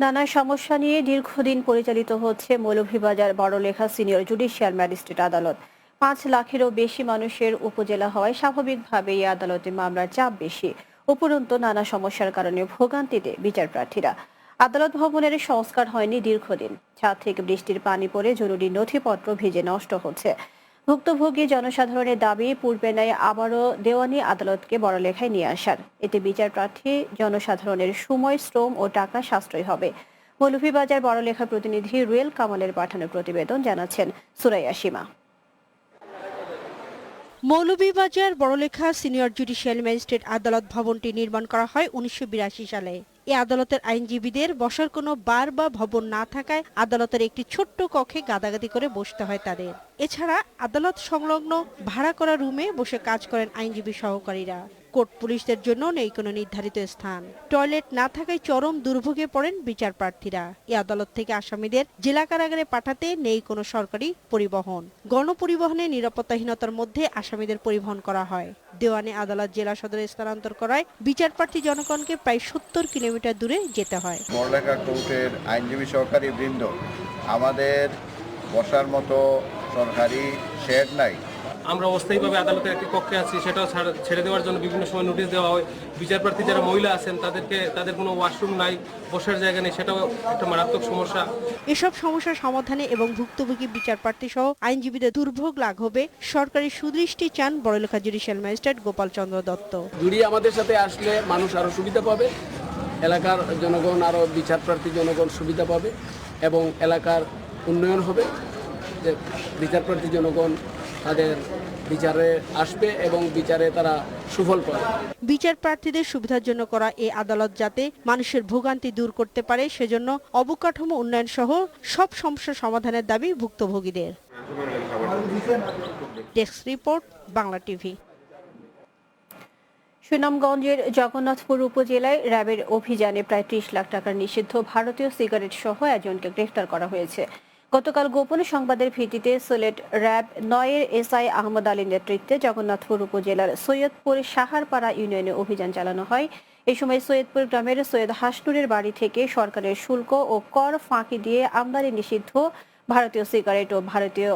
নানা সমস্যা নিয়ে দীর্ঘদিন পরিচালিত হচ্ছে Moulvibazar Barlekha senior judicial magistrate আদালত। পাঁচ লাখেরও বেশি মানুষের উপজেলা হওয়ায় স্বাভাবিকভাবে এই আদালতে মামলার চাপ বেশি। উপরন্তু নানা সমস্যার কারণে ভোগান্তিতে বিচার প্রার্থীরা আদালত ভবনের সংস্কার হয়নি দীর্ঘদিন। ছাদ থেকে বৃষ্টির পানি পড়ে জরুরি নথিপত্র ভিজে নষ্ট হচ্ছে। ভুক্তভোগী জনসাধারণের দাবি, পূর্বে ন্যায় আবারও দেওয়ানি আদালতকে বড়লেখায় নিয়ে আসার। এতে বিচার প্রার্থী জনসাধারণের সময়, শ্রম ও টাকা সাশ্রয় হবে। মৌলভীবাজার বড়লেখা প্রতিনিধি রুয়েল কামালের পাঠানো প্রতিবেদন জানাচ্ছেন Suraiya Sima. Moulvibazar Barlekha senior judicial magistrate আদালত ভবনটি নির্মাণ করা হয় উনিশশো বিরাশি সালে। এই আদালতের আইনজীবীদের বসার কোনো বার বা ভবন না থাকায় আদালতের একটি ছোট্ট কক্ষে গাদাগাদি করে বসতে হয় তাদের। এছাড়া আদালত সংলগ্ন ভাড়া করা রুমে বসে কাজ করেন আইনজীবী সহকারীরা। কোর্ট পুলিশদের জন্য নেই কোনো নির্ধারিত স্থান। টয়লেট না থাকায় চরম দুর্ভোগে পড়েন বিচার প্রার্থীরা। এই আদালত থেকে আসামিদের জেলা কারাগারে পাঠাতে নেই কোনো সরকারি পরিবহন। গণপরিবহনে নিরাপত্তাহীনতার মধ্যে আসামিদের পরিবহন করা হয়। দেওয়ানি আদালত জেলা সদরে স্থানান্তর করায় বিচার প্রার্থী জনগণকে প্রায় সত্তর কিলোমিটার দূরে যেতে হয়। কোর্টের আইনজীবী সহকারী বৃন্দ, আমাদের বসার মতো সরকারি শেড নাই। আমরা অস্থায়ীভাবে আদালতের একটি কক্ষে আছি সেটাও ছেড়ে দেওয়ার জন্য বিভিন্ন সময় নোটিশ দেওয়া হয়। বিচারপ্রার্থী যারা মহিলা আছেন তাদেরকে তাদের কোনো ওয়াশরুম নাই বসার জায়গা নেই সেটাও একটা মারাত্মক সমস্যা। এসব সমস্যার সমাধানে এবং ভুক্তভোগী বিচার প্রার্থী সহ আইনজীবীদের দুর্ভোগ লাঘবে সরকারি সুদৃষ্টি চান বড়লেখা জুডিশিয়াল ম্যাজিস্ট্রেট গোপাল চন্দ্র দত্ত। জুরি আমাদের সাথে আসলে মানুষ আরও সুবিধা পাবে এলাকার জনগণ আরও বিচারপ্রার্থী জনগণ সুবিধা পাবে এবং এলাকার উন্নয়ন হবে যে বিচার প্রার্থী জনগণ তাদের বিচারে আসবে এবং বিচারে তারা সুফল পাবে। বিচার প্রার্থীদের সুবিধার জন্য করা এই আদালত যাতে মানুষের ভোগান্তি দূর করতে পারে সেজন্য অবকাঠামো উন্নয়ন সহ সব সমস্যা সমাধানের দাবি ভুক্তভোগীদের। ডেস্ক রিপোর্ট বাংলা টিভি সুনামগঞ্জের জগন্নাথপুর উপজেলায় র্যাবের অভিযানে প্রায় ত্রিশ লাখ টাকার নিষিদ্ধ ভারতীয় সিগারেট সহ একজনকে গ্রেফতার করা হয়েছে। গতকাল গোপন সংবাদের ভিত্তিতে সিলেট র্যাব নয়ের এসআই আহমদ আলীর নেতৃত্বে জগন্নাথপুর উপজেলার সৈয়দপুর সাহারপাড়া ইউনিয়নে অভিযান চালানো হয়। এই সময় সৈয়দপুর গ্রামের সৈয়দ হাসনুরের বাড়ি থেকে সরকারের শুল্ক ও কর ফাঁকি দিয়ে আমদানি নিষিদ্ধ, ভারতীয় সিগারেট ও ভারতীয়